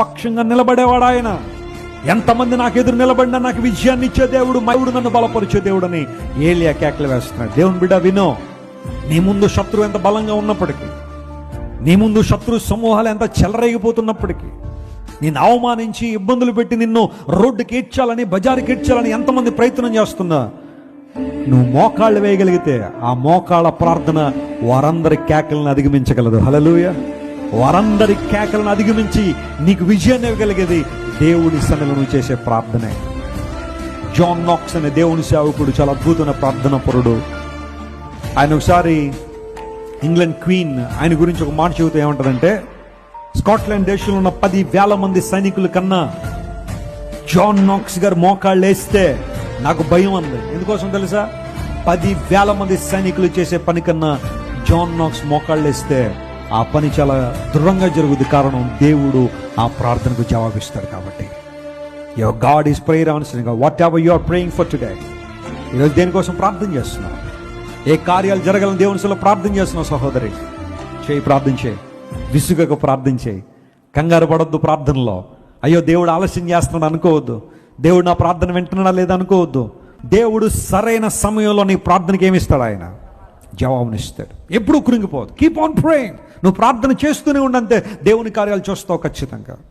పక్షంగా నిలబడేవాడు ఆయన. ఎంతమంది నాకు ఎదురు నిలబడినా నాకు విజయాన్ని ఇచ్చే దేవుడు మయుడు నన్ను బలపరిచే దేవుడని ఏలియా కేకలు వేస్తున్నాడు. దేవుని బిడ్డ వినో. నీ ముందు శత్రువు ఎంత బలంగా ఉన్నప్పటికీ నీ ముందు శత్రు సమూహాలు ఎంత చెలరేగిపోతున్నప్పటికీ నిన్ను అవమానించి ఇబ్బందులు పెట్టి నిన్ను రోడ్డుకి ఏడ్చాలని బజారుకి ఏడ్చాలని ఎంతమంది ప్రయత్నం చేస్తున్నా నువ్వు మోకాళ్ళు వేయగలిగితే ఆ మోకాళ్ళ ప్రార్థన వారందరి కేకలను అధిగమించగలదు. హలలుయ వారందరి కేకలను అధిగమించి నీకు విజయాన్ని ఇవ్వగలిగేది దేవుడి సన్నిలో నువ్వు చేసే ప్రార్థనే. జాన్ నాక్స్ అనే దేవుని సేవకుడు చాలా అద్భుతమైన ప్రార్థన పరుడు. ఆయన ఒకసారి ఇంగ్లాండ్ క్వీన్ ఆయన గురించి ఒక మాట చెబుతూ ఏమంటారంటే స్కాట్లాండ్ దేశంలో ఉన్న పది వేల మంది సైనికుల కన్నా జాన్ నాక్స్ గారు మోకాళ్ళు వేస్తే నాకు భయం ఉంది. ఎందుకోసం తెలుసా? పది వేల మంది సైనికులు చేసే పని కన్నా జాన్ నాక్స్ మోకాళ్ళు వేస్తే ఆ పని చాలా దృఢంగా జరుగుద్ది కారణం దేవుడు ఆ ప్రార్థనకు జవాబిస్తాడు కాబట్టి. Your God is prayer answering whatever you are praying for today ఈరోజు దేనికోసం ప్రార్థన చేస్తున్నావు? ఏ కార్యాలు జరగాలని దేవుని సలో ప్రార్థన చేస్తున్నావు సహోదరి? చేయి ప్రార్థన చేయి. విసుగకు ప్రార్థన చేయి. కంగారు పడొద్దు ప్రార్థనలో. అయ్యో దేవుడు ఆలస్యం చేస్తున్నాడు అనుకోవద్దు. దేవుడు నా ప్రార్థన వింటున్నాడా లేదా అనుకోవద్దు. దేవుడు సరైన సమయంలో నీ ప్రార్థనకి ఏమిస్తాడు ఆయన? జవాబునిస్తాడు ఎప్పుడు కృంగిపోదు కీప్ ఆన్ ప్రేయింగ్ నువ్వు ప్రార్థన చేస్తూనే ఉండంతే దేవుని కార్యాలు చూస్తావు ఖచ్చితంగా.